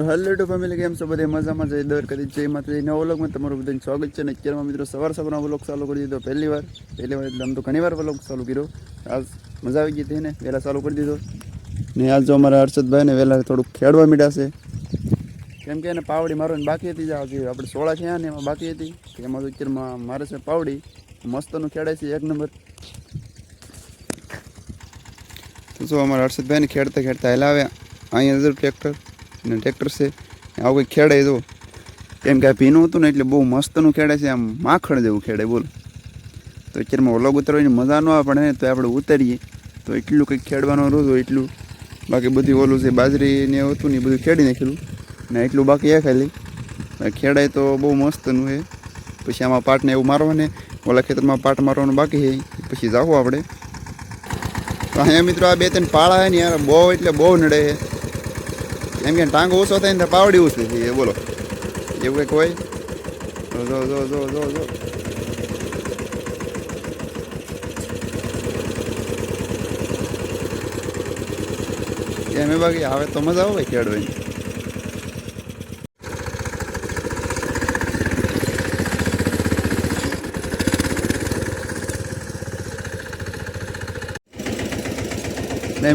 તો hello two family કેમ છો બધે? મજામાં જઈ દર કરી જય માતાજી નવો વ્લોગમાં તમારું બધું સ્વાગત છે. અને અત્યારમાં મિત્રો સવાર સવારમાં વ્લોગ ચાલુ કરી દીધો. પહેલી વાર. પહેલી વાર એટલે આમ તો ઘણી વાર વ્લોગ ચાલુ કર્યો. આજ મજા આવી ગઈ હતી ને? વહેલા ચાલુ કરી દીધો. ને આજ જો અમારા હર્ષદભાઈને વહેલા થોડુંક ખેડવા મીડાશે કેમ કે એને પાવડી મારવાની બાકી હતી જે હજી આપણે સોળા થયા ને એમાં બાકી હતી. એમાં તો અત્યારમાં મારે છે પાવડી. મસ્તનું ખેડાય છે એક નંબર. તો જો અમારા હર્ષદભાઈને ખેડતા ખેડતા હેલા આવ્યા અહીંયા ટ્રેક્ટર. અને ટ્રેક્ટર છે. આવું કંઈક ખેડાય જો કેમ કે આ ભીનું હતું ને એટલે બહુ મસ્તનું ખેડે છે. આમ માખણ જેવું ખેડે, બોલ. તો અત્યારમાં ઓલોગ ઉતરવાની મજા ન આવે, પણ તો આપણે ઉતારીએ. તો એટલું કંઈક ખેડવાનું રોજ હોય એટલું. બાકી બધી ઓલું છે બાજરી ને હતું ને એ બધું ખેડી નાખેલું. ને એટલું બાકી એ ખાલી. ખેડાય તો બહુ મસ્તનું છે પછી આમાં પાટને એવું મારવાને. ઓલા ખેતરમાં પાટ મારવાનું બાકી છે પછી જાવું આપણે. તો અહીંયા મિત્રો આ બે ત્રણ પાળા છે ને યાર, બહુ એટલે બહુ નડે છે એમ કે ટાંગો ઓછો થાય ને પાવડી ઓછી થઈ બોલો. એવું કંઈક હોય? જો જો જો જો જો એમ બાકી? આવે તો મજા આવે ખેડવાની.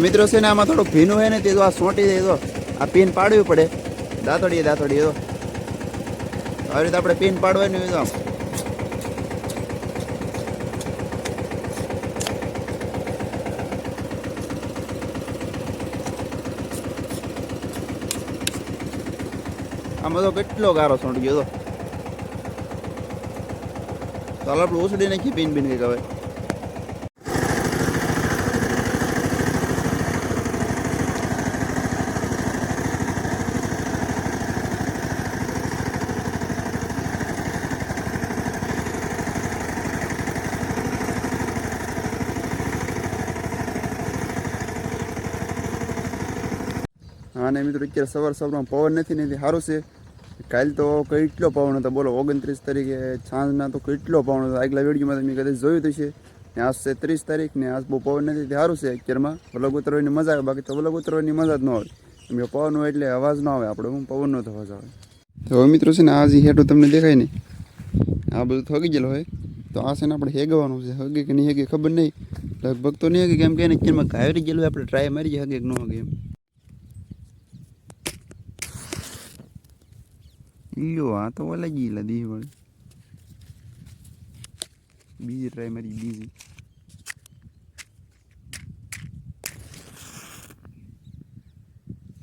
મિત્રો છે ને, આમાં થોડું ભીનું હોય ને, તે તો આ સોંટી જાય તો આ પિન પાડવી પડે. દાંતડીએ દાંતડીએ તો આવી રીતે આપણે પીન પાડવાની હોય તો આમ. તો કેટલો ગારો સોંટ ગયો તો ચાલો આપણે ઉસડી નાખીએ પીન પીન કંઈક હવે. હા ને મિત્રો, અત્યારે સવાર સવારમાં પવન નથી નથી સારું છે. કાલ તો કેટલો પવન હતો, બોલો, ઓગણત્રીસ તારીખે સાંજના તો કેટલો પવન હતો. આગલા વિડીયોમાં તમે કદાચ જોયું થશે ને આજ છે ત્રીસ તારીખ ને આજ બહુ પવન નથી તે સારું છે અત્યારમાં. વલગ ઉતરવાની મજા આવે, બાકી તો વલગ ઉતરવાની મજા જ ન આવે. કેમ કે પવન હોય એટલે અવાજ ન આવે આપણે હું પવનનો જ અવાજ આવે. તો મિત્રો છે ને, આ જે હેઠું તમને દેખાય ને, આ બધું થગી ગયેલું હોય. તો આ છે ને આપણે હેગવાનું છે, હગે કે નહીં હગે ખબર નહીં. લગભગ તો નહીં હગે, કેમ કે અત્યારમાં ઘાયરી ગયેલું આપણે ટ્રાય મારી હગે કે ન હગે એમ. લ્યો આ તો ઓલા ગયેલા દી વળી બીજી ટ્રાય મારી બીજી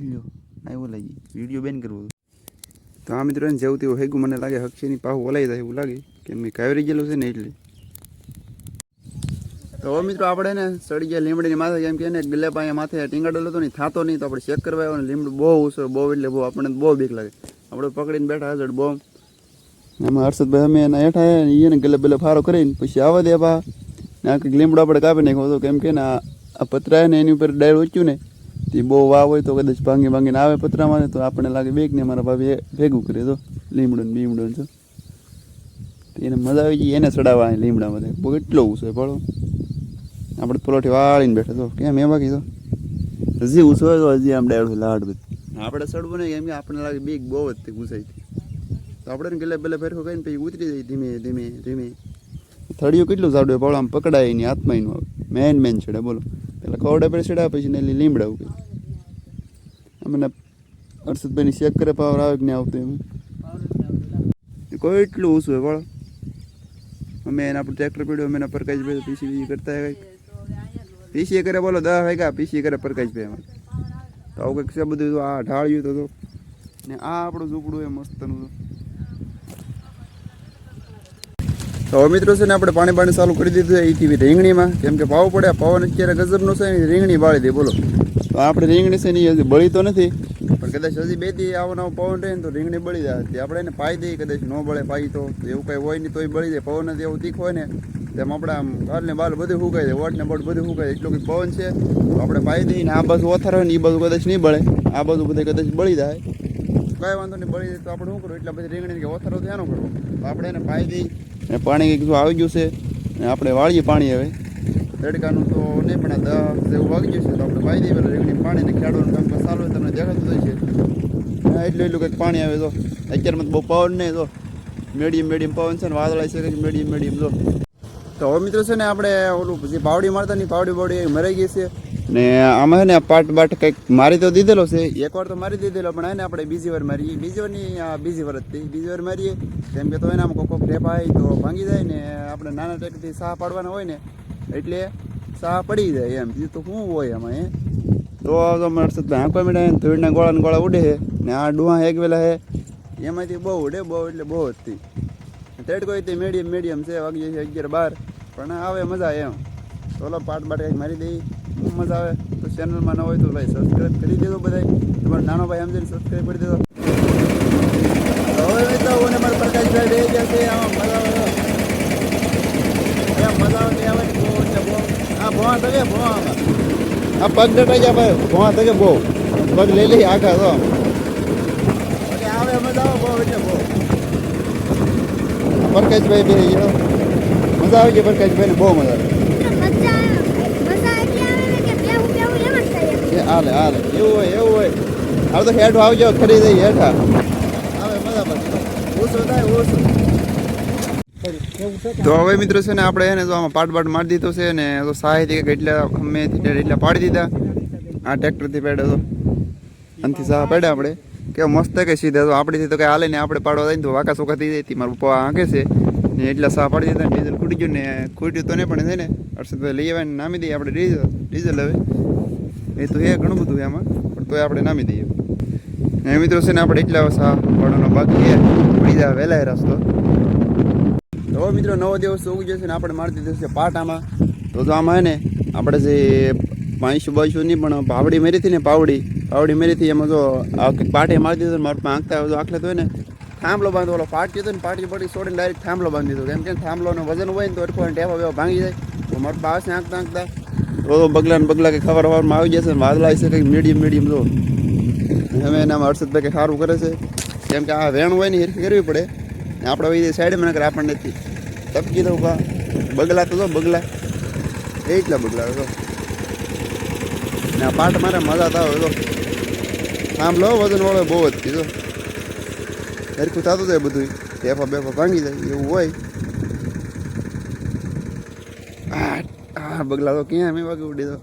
લ્યો આવ્યો લાગી વીડિયો બેન કરવો તો આ મિત્રો જેવું તેવું હેગું મને લાગે હક્ષીની પાહું ઓલાઈ જાય એવું લાગે કેમ કે કાવેરી ગયેલું છે ને એટલે તો હવે મિત્રો આપણે ને સડી ગયા લીમડીની માથે કેમ કે એને ગલે પાસે માથે ટીંગાડેલો હતો ને થાતો નહીં તો આપણે ચેક કરવા આવ્યો ને લીમડું બહુ ઉછળ બહુ એટલે બહુ આપણને બહુ બીક લાગે આપણે પકડીને બેઠા હજડ બોમ એમાં હર્ષદભાઈ અમે એના હેઠા એને ગલે બલે ફારો કરીને પછી આવવા દે બા. ને આખી લીમડો આપણે કાપી નાખ્યો હતો, કેમ કે ને આ પતરા ને એની ઉપર ડાયર ઉચ્યું ને, તે બહુ વાવ હોય તો કદાચ ભાંગી ભાંગીને આવે પતરામાં તો આપણને લાગે બેગ ને મારા ભાભી ભેગું કરે તો, લીમડો ને બીમડો ને એને મજા આવી ગઈ, એને ચડાવવા લીમડામાં બહુ એટલો ઊંચો છે પડો. આપણે પલોઠી વાળીને બેઠા તો. કેમ એ બાકી તો હજી હોય તો હજી આમ ડાયર લાડ બધું આપણે ચડવું નહીં એમ કે આપણને લાગે બીક બહુ જ હતી તો આપણે ગલે બલે ફેરખો કરીને પછી ઉતરી જાય ધીમે ધીમે ધીમે. થળિયું કેટલું જાડું પડો આમ પકડાય એની હાથમાં એનું આવે. મેન મેન છેડે, બોલો. પેલા કવડા પર છેડા પછી ને લીમડા ઉગે અમને હર્ષદભાઈની ચેક કરે, પાવર આવે કે નહીં આવતું એમ? કોઈ એટલું ઓછું હોય બોલો અમે એના પર ટ્રેક્ટર પીડ્યો, અમે એના પ્રકાશભાઈ પીસી બીસી કરતા પીસી કરે, બોલો દસ વાગ્યા પીસી કરે પ્રકાશભાઈ અમારે. તો આવું કંઈક છે બધું આ ઢાળ્યું તો તો. ને આ આપણું ઝૂંપડું એ મસ્તનું તો મિત્રો છે ને આપણે પાણી પાણી ચાલુ કરી દીધું છે એથી રીંગણીમાં. કેમ કે પાવ પડે પવન અત્યારે ગજબનો છે ને રીંગણી બાળી દે, બોલો. તો આપણે રીંગણી છે ને હજી બળી તો નથી, પણ કદાચ હજી બેથી આવો નવો પવન રહે ને તો રીંગણી બળી જાય. આપણે એને પાઈ દઈએ, કદાચ ન બળે પાઈ તો, એવું કંઈ હોય નહીં તોય બળી જાય. પવન નથી એવું તીખ હોય ને તેમ આપણે આમ ઘરને ને બાલ બધું ફૂંકાઈ જાય વોટને બોટ બધું જાય. એટલું કંઈ પવન છે? આપણે પાઈ દઈએ ને આ બાજુ ઓથર હોય ને એ બાજુ કદાચ નહીં બળે. આ બાજુ બધે કદાચ બળી જાય. કાંઈ વાંધો નહીં, બળી જાય તો આપણે શું કરવું? એટલા બધી રીંગણી કે ઓથરો ધ્યાનો કરવો? તો આપણે એને પાઈ દઈએ પાણી કંઈક જો આવી ગયું છે અને આપણે વાળીએ પાણી હવે. તડકાનું તો નહીં, પણ આ દસ એવું વાગી છે, તો આપણે પાઈ દઈએ પેલા રીંગણી પાણીને ખેડવાનું કામ ચાલુ તમને દેખાતું હોય છે એટલું એટલું કંઈક પાણી આવે તો. અત્યારમાં બહુ પવન નહીં તો મીડિયમ મીડિયમ પવન છે ને વાદળા છે, કંઈક મીડિયમ મીડિયમ તો તો હવે મિત્રો છે ને આપણે ઓલું જે પાવડી મારતા ની પાવડી બાવડી મરાઈ ગઈ છે. ને આમાં છે ને પાટ બાટ કંઈક મારી તો દીધેલો છે. એકવાર તો મારી દીધેલો, પણ એને આપણે બીજી વાર મારીએ. બીજી વારની બીજી વાર હતી બીજી વાર મારીએ. કેમ કે તો એનામાં કોક કોક ટેપ આવી તો ભાંગી જાય ને આપણે નાના ટેકથી સાહ પાડવાના હોય ને, એટલે સાહ પડી જાય એમ. બીજું તો શું હોય એમાં એ તો તો હર્ષદભાઈ આંખો મીડા ધૂળના ગોળા ગોળા ઉડે છે. ને આ ડુહા વેલા છે. એમાંથી બહુ ઉડે, બહુ એટલે બહુ હતી તેડકો તે મીડિયમ મીડિયમ છે, વાગી છે અગિયાર બાર. પણ આવે, મજા એમ. ચોલો પાટ બાટ કંઈક મારી દઈ મજા આવે. તો ચેનલમાં ન હોય તો ભાઈ સબસ્ક્રાઈબ કરી દેજો બધાય. તમારો નાનો ભાઈ સમજીને સબસ્ક્રાઈબ કરી દેજો. તો હવે મિત્રો, હું મારા પ્રકાશભાઈ બે ગયા છે. આમાં મજા આવે. એમ મજા આવે આ ભોવા તકે ભોવા આ પગ ડટાઈ ગયા ભાઈ. ભોવા તકે બહુ. પગ લઈ લઈ આખા તો. આવે, મજા આવે, બહુ એટલે બહુ. પ્રકાશભાઈ બે ગયો. મજા આવી ગઈ પ્રકાશભાઈ ને બહુ મજા આવે. કે થાય હાલે હાલે. એવું હોય એવું હોય. હવે તો હેઠ આવજો ખરીદી હેઠા. આવે, મજા પડે. ઓછો થાય, ઓછો. તો હવે મિત્રો છે ને, આપણે એને તો આમાં પાટ પાટ મારી દીધો છે ને, તો સહાયથી એટલા અમે એટલા પાડી દીધા. આ ટ્રેક્ટરથી પેડે તો. અંથી સાહ પડ્યા આપણે. કે મસ્ત કે સીધા તો આપણીથી તો કંઈ હાલે ને આપણે પાડવા જાય ને તો વાકા સોખા થઈ જાય મારા પપ્પા આંકે છે. ને એટલા સાફ પાડી ને ડીઝલ ખૂટી ગયું ને ખૂટ્યું તો નહીં પણ છે ને હર્ષદભાઈ લઈ આવ્યા નામી દઈએ આપણે ડીઝલ ડીઝલ હવે. એ તો એ ઘણું બધું એમાં પણ તોય આપણે નામી દઈએ. ને મિત્રો છે ને આપણે એટલા સાહ પાડવાનો બાકી છે. પડી જાય વહેલા રસ્તો. તો હવે મિત્રો નવો દિવસ ઉગી જશે ને આપણે મારી દીધું છે પાટામાં. તો આમાં હે ને આપણે જે પાંચસો બાઈસો નહીં પણ પાવડી મેરી હતી ને પાવડી પાવડી મેરી હતી એમાં જો આખી પાટે મારી દીધો મારું આંખતા હોય તો આખલે તો હોય ને થાંભલો બાંધો, ઓલો પાટી હતો ને પાટી પડી છોડીને ડાયરેક્ટ થાંભલો બાંધી દીધો. કેમ કે થાંભલોનું વજન હોય ને તો અડખો ટેપા બેવા ભાંગી જાય. તો મારો પાસે આંખતા આંકતા આંકતા તો બગલા ને બગલા કે ખબર ખબરમાં આવી જશે ને વાદળા છે કંઈક મીડિયમ મીડિયમ જો હવે એનામાં હર્ષદભાઈ કંઈ સારું કરે છે. કેમ કે આ વેણ હોય ને હિરખી કરવી પડે. ને આપણે હોય સાઈડમાં નકર આપણને નથી. તપકી દઉં કા બગલા તો જો, બગલા. એ એટલા બગલા તો ને આ પાટ મારે મજા તો આવે તો આમ વજન વાળો બહુ જ કીધો હરખું થતું જાય બધું બેફા બેફા ભાંગી જાય એવું હોય આ બગલા તો ક્યાં મેં વાગે ઉડી દો